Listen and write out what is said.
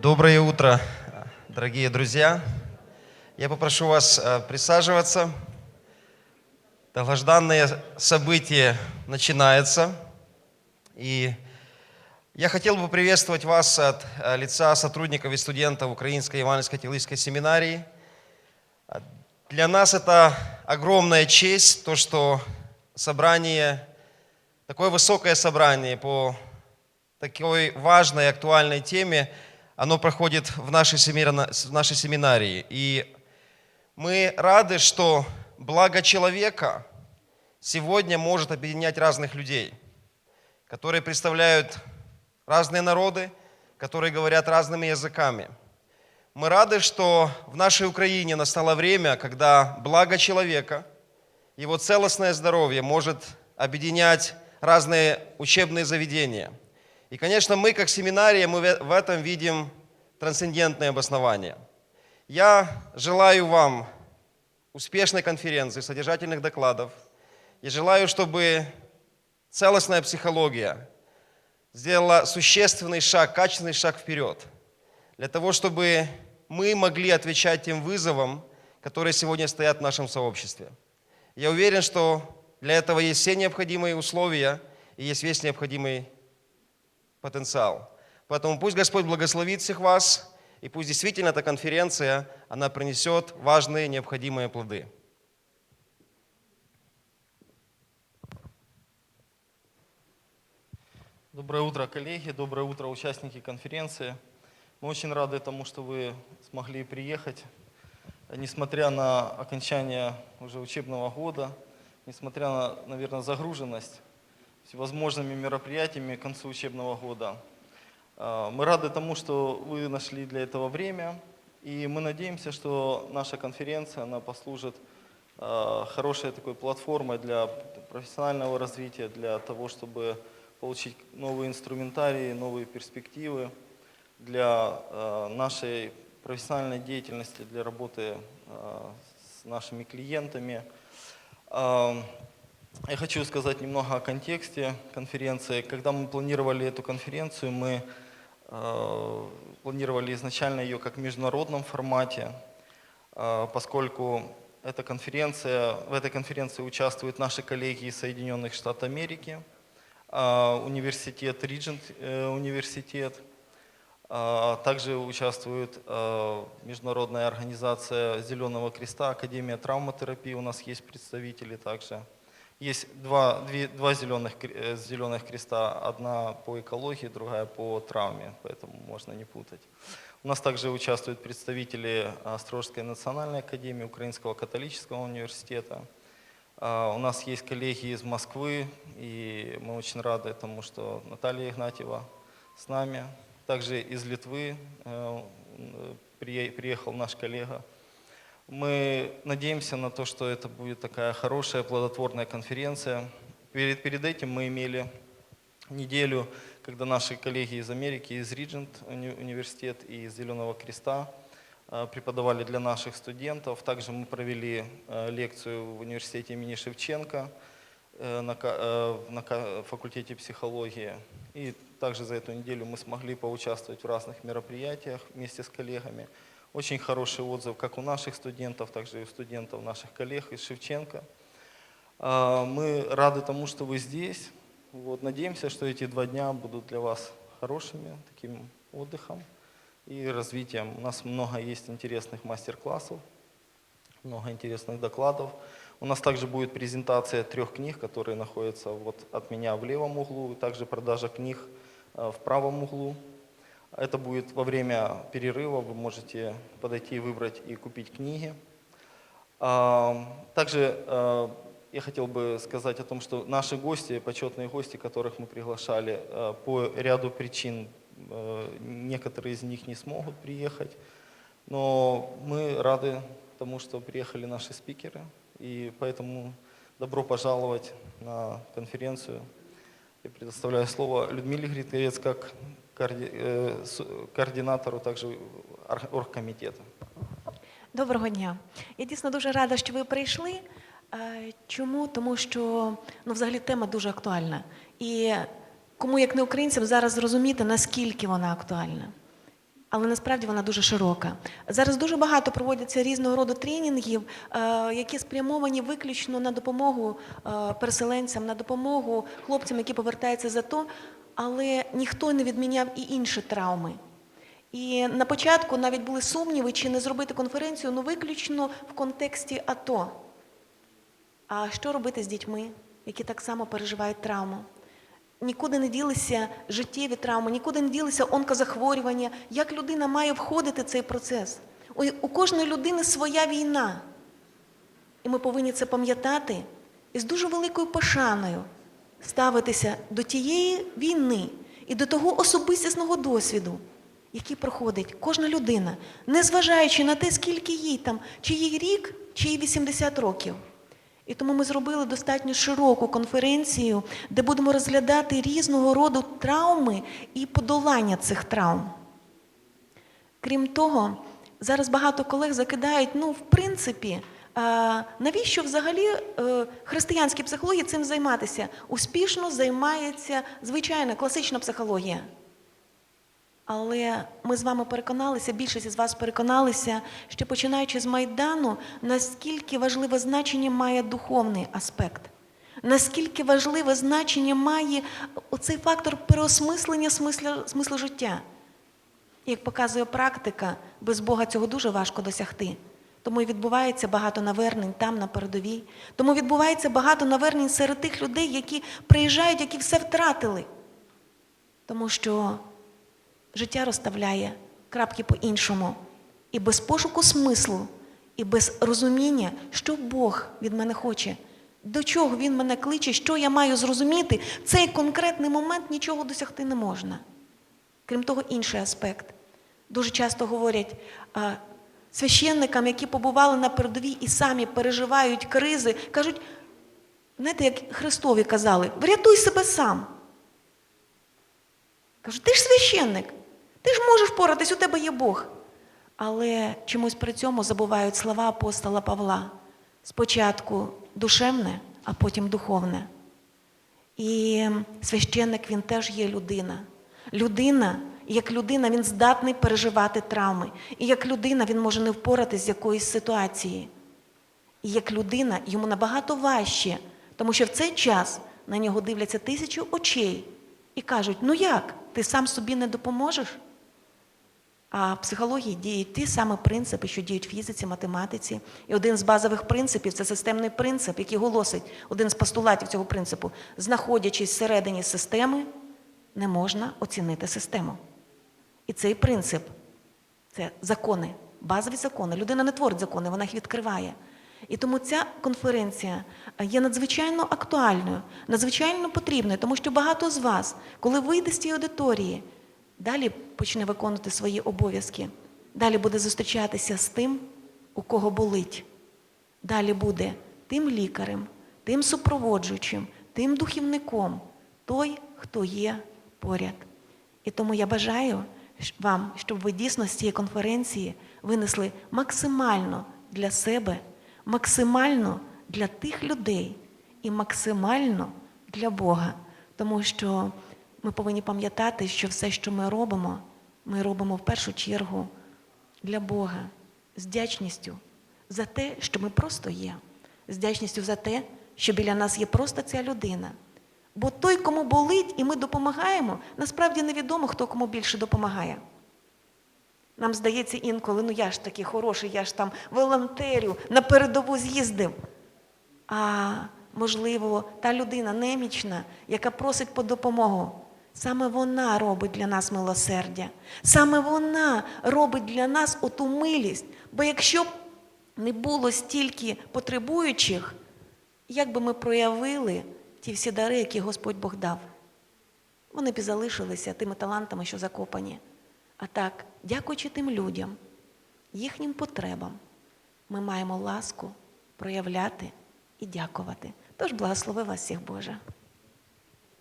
Доброе утро, дорогие друзья. Я попрошу вас э, присаживаться. Долгожданное событие начинается. И я хотел бы приветствовать вас от э, лица сотрудников и студентов Украинской Евангельской теологической семинарии. Для нас это огромная честь, то, что собрание, такое высокое собрание по такой важной актуальной теме, оно проходит в нашей, семирна- в нашей семинарии. И мы рады, что благо человека сегодня может объединять разных людей, которые представляют разные народы, которые говорят разными языками. Мы рады, что в нашей Украине настало время, когда благо человека, его целостное здоровье может объединять разные учебные заведения. И, конечно, мы, как семинария, мы в этом видим трансцендентное обоснование. Я желаю вам успешной конференции, содержательных докладов. Я желаю, чтобы целостная психология сделала существенный шаг, качественный шаг вперед, для того, чтобы мы могли отвечать тем вызовам, которые сегодня стоят в нашем сообществе. Я уверен, что для этого есть все необходимые условия и есть весь необходимый потенциал. Поэтому пусть Господь благословит всех вас, и пусть действительно эта конференция, она принесет важные необходимые плоды. Доброе утро, коллеги, доброе утро, участники конференции. Мы очень рады тому, что вы смогли приехать, несмотря на окончание уже учебного года, несмотря на, наверное, загруженность всевозможными мероприятиями к концу учебного года. А, Мы рады тому, что вы нашли для этого время, и мы надеемся, что наша конференция, она послужит а, хорошей такой платформой для профессионального развития, для того, чтобы получить новые инструментарии, новые перспективы для э, нашей профессиональной деятельности, для работы с нашими клиентами. Я хочу сказать немного о контексте конференции. Когда мы планировали эту конференцию, мы планировали изначально ее как в международном формате, э, поскольку эта конференция, в этой конференции участвуют наши коллеги из Соединенных Штатов Америки, а, университет, Риджент э, университет. Также участвует э, международная организация Зеленого Креста, Академия травматерапии, у нас есть представители также. Есть два, две- два зеленых, э, зеленых креста, одна по экологии, другая по травме, поэтому можно не путать. У нас также участвуют представители Острожской национальной академии, Украинского католического университета. А, У нас есть коллеги из Москвы, и мы очень рады тому, что Наталья Игнатьева с нами. Также из Литвы э, э, прие- приехал наш коллега. Мы надеемся на то, что это будет такая хорошая, плодотворная конференция. Перед, перед этим мы имели неделю, когда наши коллеги из Америки, из Риджент уни- университет и из Зеленого Креста э, преподавали для наших студентов. Также мы провели э, лекцию в университете имени Шевченко э, на, на факультете психологии. И также за эту неделю мы смогли поучаствовать в разных мероприятиях вместе с коллегами. Очень хороший отзыв как у наших студентов, так же и у студентов наших коллег из Шевченко. А, Мы рады тому, что вы здесь. Вот, надеемся, что эти два дня будут для вас хорошими, таким отдыхом и развитием. У нас много есть интересных мастер-классов, много интересных докладов. У нас также будет презентация трех книг, которые находятся вот от меня в левом углу, и также продажа книг э, в правом углу. Это будет во время перерыва, вы можете подойти и выбрать и купить книги. А, Также э, я хотел бы сказать о том, что наши гости, почетные гости, которых мы приглашали, э, по ряду причин, некоторые из них не смогут приехать, но мы рады тому, что приехали наши спикеры, и поэтому добро пожаловать на конференцию. Я предоставляю слово Людмиле Гритовец как коорди- с- координатору також оргкомітету. Доброго дня. Я дійсно дуже рада, що ви прийшли. Е, Чому? Тому що ну, взагалі тема дуже актуальна. І кому, як не українцям, зараз зрозуміти, наскільки вона актуальна. Але насправді вона дуже широка. Зараз дуже багато проводяться різного роду тренінгів, е, які спрямовані виключно на допомогу е, переселенцям, на допомогу хлопцям, які повертаються за то, але ніхто не відміняв і інші травми. І на початку навіть були сумніви, чи не зробити конференцію, ну виключно в контексті АТО. А що робити з дітьми, які так само переживають травму? Нікуди не ділися життєві травми, нікуди не ділися онкозахворювання. Як людина має входити в цей процес? У, кожної людини своя війна. І ми повинні це пам'ятати і з дуже великою пошаною ставитися до тієї війни і до того особистісного досвіду, який проходить кожна людина, незважаючи на те, скільки їй там, чи їй рік, чи їй 80 років. І тому ми зробили достатньо широку конференцію, де будемо розглядати різного роду травми і подолання цих травм. Крім того, зараз багато колег закидають, ну, в принципі, навіщо взагалі е, християнській психології цим займатися? Успішно займається звичайна класична психологія. Але ми з вами переконалися, більшість із вас переконалися, що починаючи з Майдану, наскільки важливе значення має духовний аспект, наскільки важливе значення має оцей фактор переосмислення смисла, смислу життя. Як показує практика, без Бога цього дуже важко досягти. Тому і відбувається багато навернень там на передовій. Тому відбувається багато навернень серед тих людей, які приїжджають, які все втратили. Тому що життя розставляє крапки по-іншому. І без пошуку смислу, і без розуміння, що Бог від мене хоче, до чого Він мене кличе, що я маю зрозуміти, в цей конкретний момент нічого досягти не можна. Крім того, інший аспект. Дуже часто говорять священникам, які побували на передовій і самі переживають кризи, кажуть, знаєте, як Христові казали, врятуй себе сам. Кажу, ти ж священник, ти ж можеш поратись, у тебе є Бог. Але чомусь при цьому забувають слова апостола Павла. Спочатку душевне, а потім духовне. І священник він теж є людина. Людина, як людина, він здатний переживати травми. І як людина він може не впоратись з якоїсь ситуації. І як людина йому набагато важче, тому що в цей час на нього дивляться тисячі очей і кажуть: ну як, ти сам собі не допоможеш? А в психології діють ті самі принципи, що діють в фізиці, математиці. І один з базових принципів це системний принцип, який голосить один з постулатів цього принципу. Знаходячись всередині системи, не можна оцінити систему. І цей принцип це закони, базові закони. Людина не творить закони, вона їх відкриває. І тому ця конференція є надзвичайно актуальною, надзвичайно потрібною, тому що багато з вас, коли вийде з цієї аудиторії, далі почне виконувати свої обов'язки, далі буде зустрічатися з тим, у кого болить. Далі буде тим лікарем, тим супроводжуючим, тим духівником, той, хто є поряд. І тому я бажаю вам, щоб ви дійсно з цієї конференції винесли максимально для себе, максимально для тих людей і максимально для Бога. Тому що ми повинні пам'ятати, що все, що ми робимо, ми робимо в першу чергу для Бога з вдячністю за те, що ми просто є, з вдячністю за те, що біля нас є просто ця людина. Бо той, кому болить, і ми допомагаємо, насправді невідомо, хто кому більше допомагає. Нам здається інколи, ну я ж такий хороший, я ж там волонтерю, на передову з'їздив. А можливо, та людина немічна, яка просить по допомогу, саме вона робить для нас милосердя. Саме вона робить для нас оту милість. Бо якщо б не було стільки потребуючих, як би ми проявили ті всі дари, які Господь Бог дав? Вони б і залишилися тими талантами, що закопані. А так, дякуючи тим людям, їхнім потребам, ми маємо ласку проявляти і дякувати. Тож благослови вас всіх Боже.